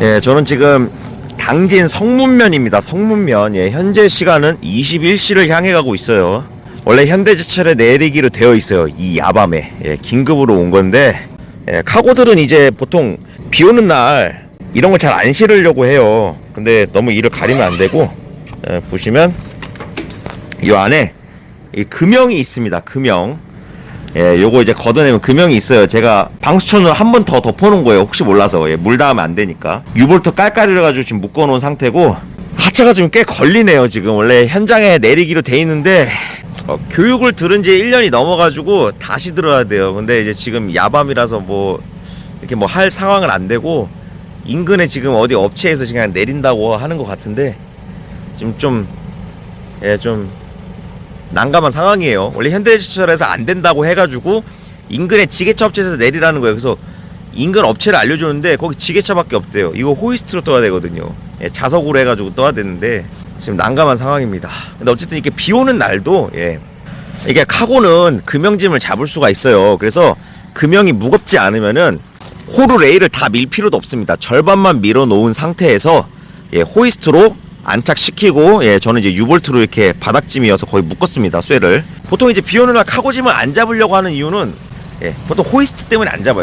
예, 저는 지금 당진 성문면입니다. 성문면. 예, 현재 시간은 21시를 향해 가고 있어요. 원래 현대제철에 내리기로 되어 있어요. 이 야밤에. 예, 긴급으로 온 건데, 예, 카고들은 이제 보통 비 오는 날 이런 걸 잘 안 실으려고 해요. 근데 너무 이를 가리면 안 되고, 예, 보시면 이 안에 이 금형이 있습니다. 금형. 예, 요거 이제 걷어내면 금형이 있어요. 제가 방수천을 한번 더 덮어놓은 거예요. 혹시 몰라서. 예, 물 닿으면 안 되니까. 유볼트 깔깔이라가지고 지금 묶어놓은 상태고, 하체가 지금 꽤 걸리네요. 지금 원래 현장에 내리기로 돼 있는데, 어, 교육을 들은 지 1년이 넘어가지고 다시 들어야 돼요. 근데 이제 지금 야밤이라서 뭐, 이렇게 뭐 할 상황은 안 되고, 인근에 지금 어디 업체에서 그냥 내린다고 하는 것 같은데, 지금 좀, 예, 좀, 난감한 상황이에요. 원래 현대제철에서 안 된다고 해가지고 인근의 지게차 업체에서 내리라는 거예요. 그래서 인근 업체를 알려줬는데 거기 지게차밖에 없대요. 이거 호이스트로 떠야 되거든요. 예, 자석으로 해가지고 떠야 되는데 지금 난감한 상황입니다. 근데 어쨌든 이렇게 비 오는 날도 예, 이게 카고는 금형짐을 잡을 수가 있어요. 그래서 금형이 무겁지 않으면은 호루 레일을 다 밀 필요도 없습니다. 절반만 밀어 놓은 상태에서 예, 호이스트로 안착시키고 예, 저는 이제 유볼트로 이렇게 바닥짐이어서 거의 묶었습니다. 쇠를. 보통 이제 비 오는 날 카고짐을 안 잡으려고 하는 이유는 예, 보통 호이스트 때문에 안 잡아요.